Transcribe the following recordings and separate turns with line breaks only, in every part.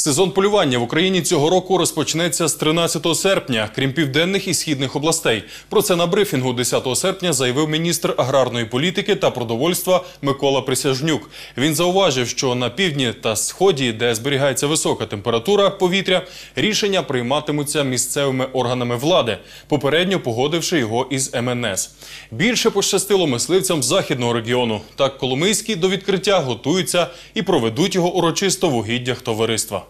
Сезон полювання в Україні цього року розпочнеться з 13 серпня, крім південних і східних областей. Про це на брифінгу 10 серпня заявив міністр аграрної політики та продовольства Микола Присяжнюк. Він зауважив, що на півдні та сході, де зберігається висока температура повітря, рішення прийматимуться місцевими органами влади, попередньо погодивши його із МНС. Більше пощастило мисливцям західного регіону. Так Коломийські до відкриття готуються і проведуть його урочисто в угіддях товариства.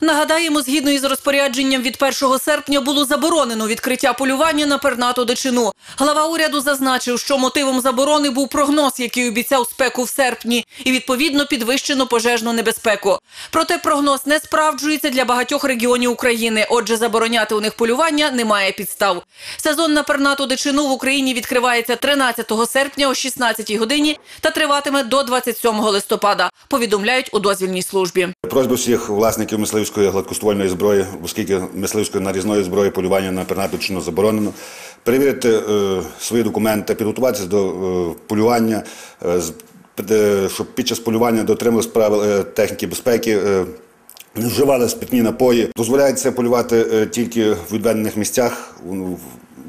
Нагадаємо, згідно із розпорядженням від 1 серпня було заборонено відкриття полювання на пернату дичину. Глава уряду зазначив, що мотивом заборони був прогноз, який обіцяв спеку в серпні, і відповідно підвищено пожежну небезпеку. Проте прогноз не справджується для багатьох регіонів України. Отже, забороняти у них полювання немає підстав. Сезон на пернату дичину в Україні відкривається 13 серпня о 16 годині та триватиме до 27 листопада. Повідомляють у дозвільній службі.
Просьба всіх власників мисливської гладкоствольної зброї, оскільки мисливської нарізної зброї полювання на пернаточну заборонено, перевірити е, свої документи, підготуватися до е, полювання, е, е, щоб під час полювання дотримувалися правил е, техніки безпеки. не вживали спитні напої. Дозволяється полювати е, тільки в відведених місцях.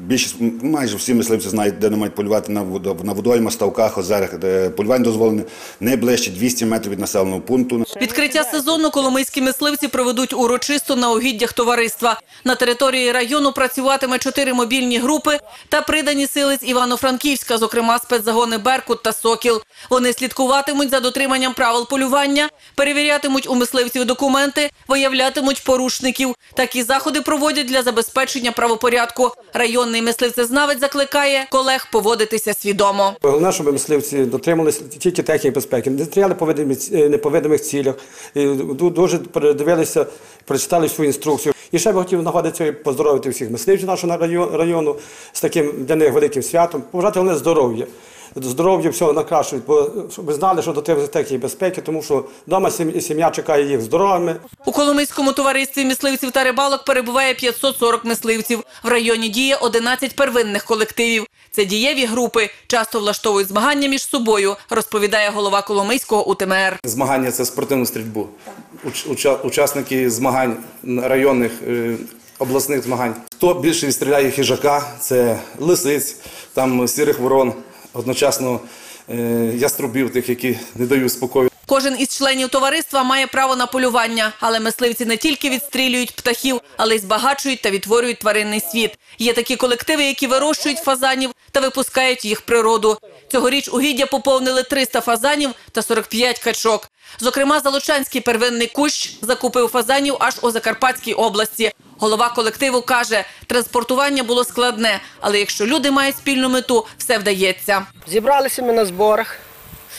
Більшість, майже всі мисливці знають, де не мають полювати на, на водоймах, ставках, озерах, де полювання дозволене не ближче 200 метрів від населеного пункту.
Відкриття сезону коломийські мисливці проведуть урочисто на угіддях товариства. На території району працюватиме чотири мобільні групи та придані сили з Івано-Франківська, зокрема спецзагони Беркут та Сокіл. Вони слідкуватимуть за дотриманням правил полювання, перевірятимуть у мисливців документи, виявлятимуть порушників. Такі заходи проводять для забезпечення правопорядку. Районний мисливцезнавець закликає колег поводитися свідомо.
Головне, щоб мисливці дотрималися тільки техніки безпеки, не стріляли по е, не по видимих цілях, дуже передивилися, прочитали всю інструкцію. І ще б хотів нагодити і поздоровити всіх мисливців нашого району, з таким для них великим святом. Побажати головне здоров'я. Здоров'я всього накращують, бо щоб ви знали, що дотримуються техніки безпеки, тому що вдома сім- сім'я чекає їх здоровими.
У Коломийському товаристві мисливців та рибалок перебуває 540 мисливців. В районі діє 11 первинних колективів. Це дієві групи, часто влаштовують змагання між собою, розповідає голова Коломийського УТМР.
Змагання це спортивну стрільбу. Уч- уча- Учасники змагань районних, е, обласних змагань. Хто більше відстріляє хижака, це лисиць, там сірих ворон, одночасно е, яструбів, тих, які не дають спокою.
Кожен із членів товариства має право на полювання, але мисливці не тільки відстрілюють птахів, але й збагачують та відтворюють тваринний світ. Є такі колективи, які вирощують фазанів та випускають їх природу. Цьогоріч угіддя поповнили 300 фазанів та 45 качок. Зокрема, Залучанський первинний кущ закупив фазанів аж у Закарпатській області. Голова колективу каже, транспортування було складне, але якщо люди мають спільну мету, все вдається.
Зібралися ми на зборах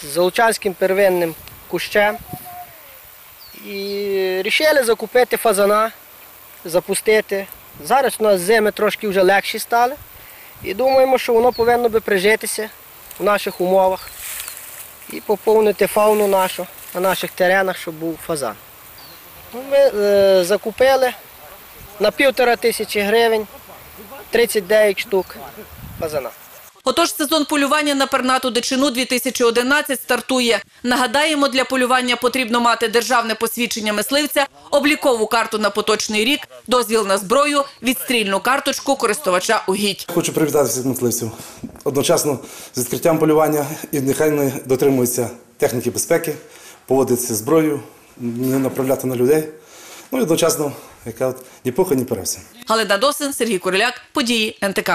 з Золочанським первинним кущем і вирішили закупити фазана, запустити. Зараз у нас зими трошки вже легші стали. І думаємо, що воно повинно би прижитися в наших умовах і поповнити фауну нашу на наших теренах, щоб був фазан. Ну, Ми е, закупили на півтора тисячі гривень 39 штук фазана.
Отож, сезон полювання на пернату дичину 2011 стартує. Нагадаємо, для полювання потрібно мати державне посвідчення мисливця, облікову карту на поточний рік, дозвіл на зброю, відстрільну карточку користувача угідь.
Хочу привітати всіх мисливців. Одночасно з відкриттям полювання і нехай не дотримуються техніки безпеки, поводитися зброю, не направляти на людей. Ну і одночасно, яка от ні пуха, ні перевся.
Галина Досин, Сергій Куриляк, події НТК.